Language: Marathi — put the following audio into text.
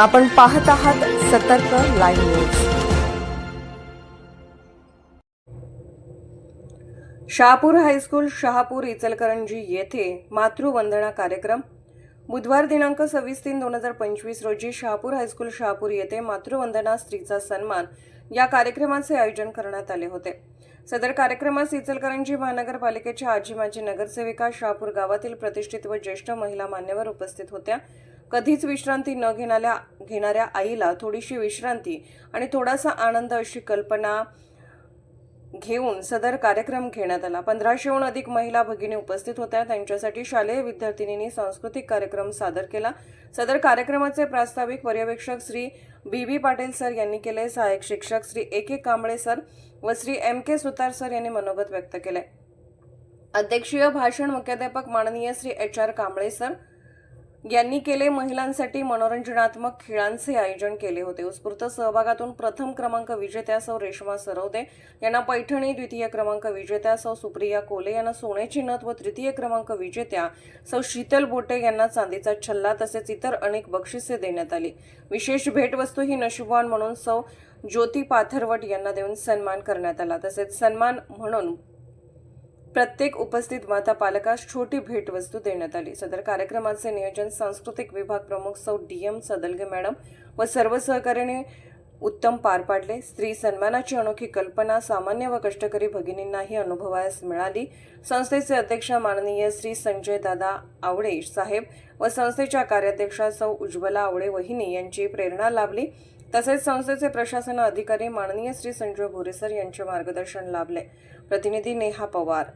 आपण पाहत आहात सतर्क live news. Shahapur high school Shahapur Ichalkaranji येथे मातृवंदना कार्यक्रम. बुधवार दिनांक सव्वीस तीन दोन हजार पंचवीस रोजी शहापूर हायस्कूल शहापूर येथे मातृवंदना स्त्रीचा सन्मान या कार्यक्रमाचे आयोजन करण्यात आले होते. सदर कार्यक्रमास इचलकरंजी महानगरपालिकेच्या आजी माजी नगरसेविका शहापूर गावातील प्रतिष्ठित व ज्येष्ठ महिला मान्यवर उपस्थित होत्या. कधीच विश्रांती न घेणाऱ्या घेणाऱ्या आईला थोडीशी विश्रांती आणि थोडासा आनंद अशी कल्पना घेऊन सदर कार्यक्रम घेण्यात आला. पंधराशेहून अधिक महिला भगिनी उपस्थित होत्या. त्यांच्यासाठी शालेय विद्यार्थिनींनी सांस्कृतिक कार्यक्रम सादर केला. सदर कार्यक्रमाचे प्रास्ताविक पर्यवेक्षक Shri B B Patil sir यांनी केले. सहाय्यक शिक्षक Shri A K Kamble sir व Shri M K Sutar sir यांनी मनोगत व्यक्त केले. अध्यक्षीय भाषण मुख्याध्यापक माननीय Shri H R Kamble sir यांनी केले महिलांसाठी मनोरंजनात्मक खेळांचे आयोजन केले होते. उत्स्फूर्त सहभागातून प्रथम क्रमांक विजेत्या सौ रेश्मा सरवदे यांना पैठणी द्वितीय क्रमांक विजेत्या सौ सुप्रिया कोले यांना सोन्याची नथ व तृतीय क्रमांक विजेत्या सौ शीतल बोटे यांना चांदीचा छल्ला तसेच इतर अनेक बक्षिसे देण्यात आली. विशेष भेटवस्तू ही नशिबवान म्हणून सौ ज्योती पाथरवट यांना देऊन सन्मान करण्यात आला. तसेच सन्मान म्हणून प्रत्येक उपस्थित माता पालकास छोटी भेटवस्तू देण्यात आली. सदर कार्यक्रमाचे नियोजन सांस्कृतिक विभाग प्रमुख सौ डी एम सदलगे मॅडम व सर्व सहकार्याने उत्तम पार पाडले. स्त्री सन्मानाची अनोखी कल्पना सामान्य व कष्टकरी भगिनींनाही अनुभवायस मिळाली. संस्थेचे अध्यक्ष माननीय श्री संजय दादा आवळे साहेब व संस्थेच्या कार्याध्यक्षा सौ उज्ज्वला आवळे वहिनी यांची प्रेरणा लाभली. तसेच संस्थेचे प्रशासन अधिकारी माननीय श्री संजय भोरेसर यांचे मार्गदर्शन लाभले. प्रतिनिधी नेहा पवार.